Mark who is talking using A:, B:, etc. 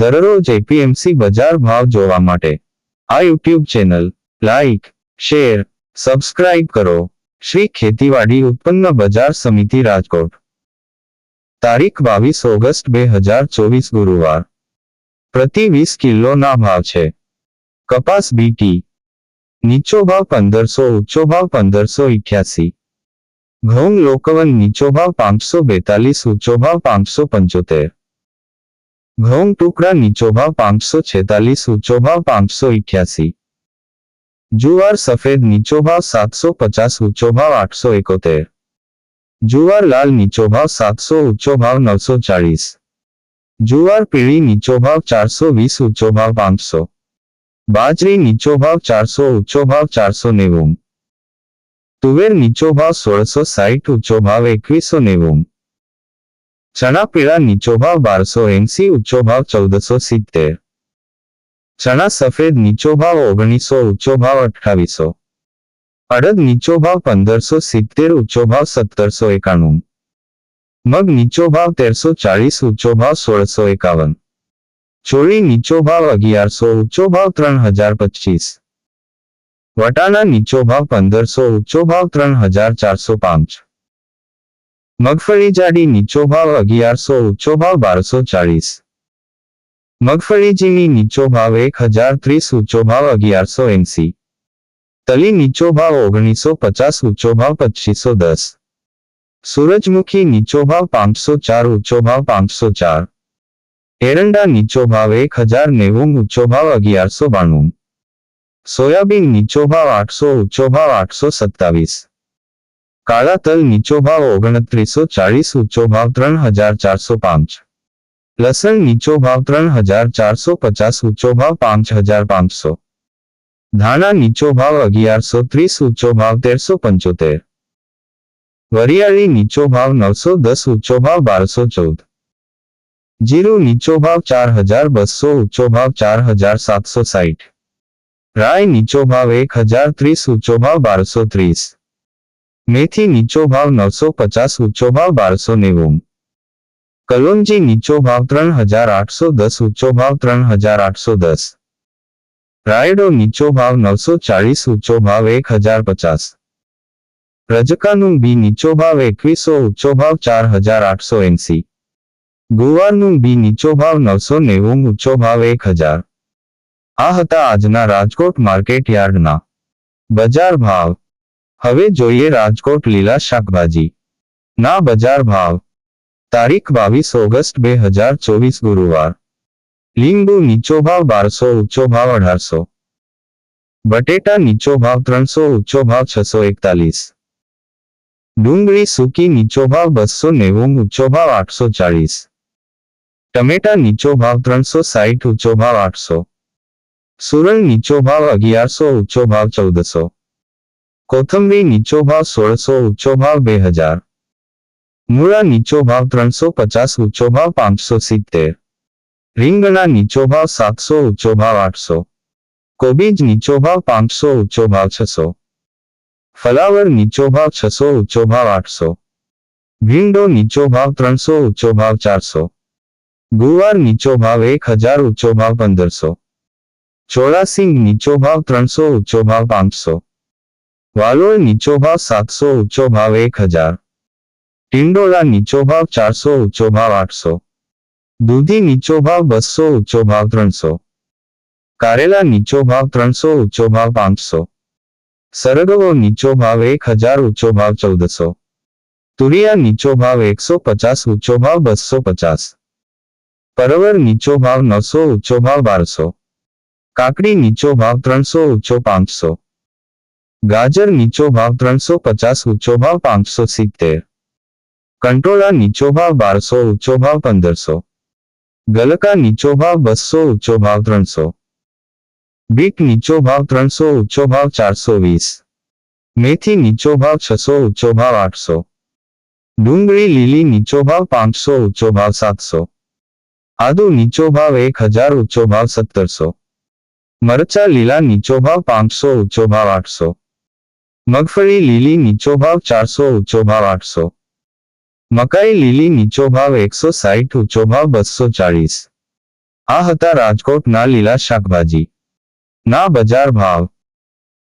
A: દરરોજ એપીએમસી બજાર ભાવ જોવા માટે આ YouTube channel like share subscribe કરો શ્રી ખેતીવાડી ઉત્પન્ન બજાર સમિતિ રાજકોટ તારીખ બાવીસ ઓગસ્ટ બે હજાર ચોવીસ ગુરુવાર પ્રતિ વીસ કિલોના ભાવ છે કપાસ બીટી નીચો ભાવ પંદરસો ઊંચો ભાવ પંદરસો ઇઠ્યાસી ઘઉં લોકવન નીચો ભાવ પાંચસો બેતાલીસ ઊંચો ભાવ પાંચસો પંચોતેર ઘઉં ટુકડા નીચો ભાવ પાંચસો છેતાલીસ ઊંચો ભાવ પાંચસો ઇઠ્યાસી જુવાર સફેદ નીચો ભાવ સાતસો પચાસ ઊંચો ભાવ આઠસો એકોતેર જુવાર લાલ નીચો ભાવ સાતસો ઊંચો ભાવ નવસો ચાળીસ જુવાર પીળી નીચો ભાવ ચારસો વીસ ઊંચો ભાવ પાંચસો બાજરી નીચો ભાવ ચારસો ઊંચો ભાવ ચારસો નેવું તુવેર નીચો ભાવ સોળસો સાહીઠ ઊંચો ભાવ એકવીસો નેવું चनापीड़ा नीचोभाव बारह सौ एमसी उच्चोभाव चौदह सौ सीतेर चना सफेद नीचोभाव ओगनीसो उच्चोभाव अठावीसो अड़द नीचोभाव पंदर सौ सीतेर उच्चोभाव सत्तर सौ एकाणु मग नीचोभाव तेरसो चालीस भाव सोलह सो एक चोरी नीचो भाव अगियार सौ भाव त्रन हजार पच्चीस वटाणा नीचो भाव पंदर सौ भाव त्रन हजार चार सौ पांच મગફળી જાડી નીચો ભાવ અગિયારસો ઊંચો ભાવ બારસો ચાલીસ મગફળી જીની નીચો ભાવ એક હજાર ત્રીસ ઊંચો ભાવ અગિયારસો એંસી તલી નીચો ભાવ ઓગણીસો પચાસ ઊંચો ભાવ પચીસો દસ સૂરજમુખી નીચો ભાવ પાંચસો ચાર ઊંચો ભાવ પાંચસો ચાર એરંડા નીચો ભાવ એક હજાર નેવું ઊંચો ભાવ અગિયારસો બાણું સોયાબીન નીચો ભાવ આઠસો ઊંચો ભાવ આઠસો સત્તાવીસ काला तल नीचो भाव ओगण त्रीसो चालीस उच्चो भाव त्र हजार चार सौ पांच लसन नीचो भाव त्र हजार चार सौ पचास उच्चो भाव पांच हजार पांच सौ धाना नीचो भाव अगियार सौ तीस उच्चो भाव तेरसो पंचोतेर वरियाली नीचो भाव नौ सौ दस उच्चो भाव बारसो चौदह जीरो नीचो भाव चार हजार बसो उच्चो भाव चार हजार सात सौ साठ राय नीचो भाव एक हजार तीस उच्चो भाव बार सौ त्रीस મેથી નીચો ભાવ નવસો પચાસ ઊંચો ભાવ બારસો નેવું કલોંજી નીચો ભાવ ત્રણ હજાર આઠસો દસ ઊંચો ભાવ ત્રણ હજાર આઠસો દસ રાયડો નીચો ભાવ નવસો ચાળીસ ઊંચો ભાવ એક હજાર પચાસ રજકાનું બી નીચો ભાવ એકવીસો ઊંચો ભાવ ચાર હજાર આઠસો એંસી ગુવારનું બી નીચો ભાવ નવસો નેવું ઊંચો ભાવ એક હજાર આ હતા આજના રાજકોટ માર્કેટ યાર્ડના બજાર ભાવ अवे જોઈએ રાજકોટ લીલા શાકભાજી ના બજાર ભાવ તારીખ 22 ઓગસ્ટ 2024 ગુરુવાર લીંગો નીચો ભાવ 1200 ઉંચો ભાવ 1800 બટેટા નીચો ભાવ 300 ઉંચો ભાવ 641 ડુંગળી સુકી નીચો ભાવ 290 ઉંચો ભાવ 840 ટમેટા નીચો ભાવ 360 ઉંચો ભાવ 800 સૂરળ નીચો ભાવ 1100 ઉંચો ભાવ 1400 कोथंबी नीचो भाव सोलसो उच्चो भाव बे हजार मूड़ा नीचो भाव त्रो पचास उच्चो भाव पांच सौ सीतेर रींगणा नीचो भाव सात सौ उच्चो भाव आठ सौ कोबीज नीचो भाव पांच सौ उच्चो भाव छसो फलावर नीचो भाव छसो ऊंचो भाव आठ सौ भींडो नीचो भाव त्रो ऊंचो भाव चार सौ गुवार नीचो भाव एक हजार उच्चो भाव पंदर सौ चोड़ा सिंह नीचो भाव त्रो ऊंचो भाव पांच सौ वालोर नीचो भाव सात सौ उच्चो भाव एक हजार टिंडोला नीचो भाव चार सौ उच्चो भाव आठ सौ दूधी नीचो भाव बसो उच्चो भाव त्रो कारेला नीचो भाव त्रो उच्चो भाव पांच सौ सरगवो नीचो भाव एक हजार उच्चो भाव चौदह सौ तुरिया नीचो भाव एक सौ पचास उच्चो भाव बसो पचास परवर नीचो भाव नौ सौ उच्चो भाव बार सौ काकड़ी नीचो भाव त्रो उच्चो पांच सौ गाजर नीचो भाव त्रो पचास उच्चो भाव पांच सौ सीतेर कंटोला नीचो भाव बार सौ उच्चो भाव पंदर सौ गलका नीचो भाव बसो ऊंचो भाव त्रो बीट नीचो भाव त्रो ऊंचो भाव चार सौ वीस मेथी नीचो भाव छसो ऊंचो भाव आठ सौ डूंगी लीली नीचो भाव पांच सौ उच्चो भाव सात सौ आदू नीचो भाव एक हजार उच्चो भाव सत्तर सौ मरचा लीला नीचो भाव पांच सौ उच्चो भाव आठ सौ મગફળી લીલી નીચો ભાવ ચારસો ઊંચો ભાવ આઠસો મકાઈ લીલી નીચો ભાવ એકસો સાહીઠ ઊંચો ભાવ બસો ચાલીસ આ હતા રાજકોટના લીલા શાકભાજી ના બજાર ભાવ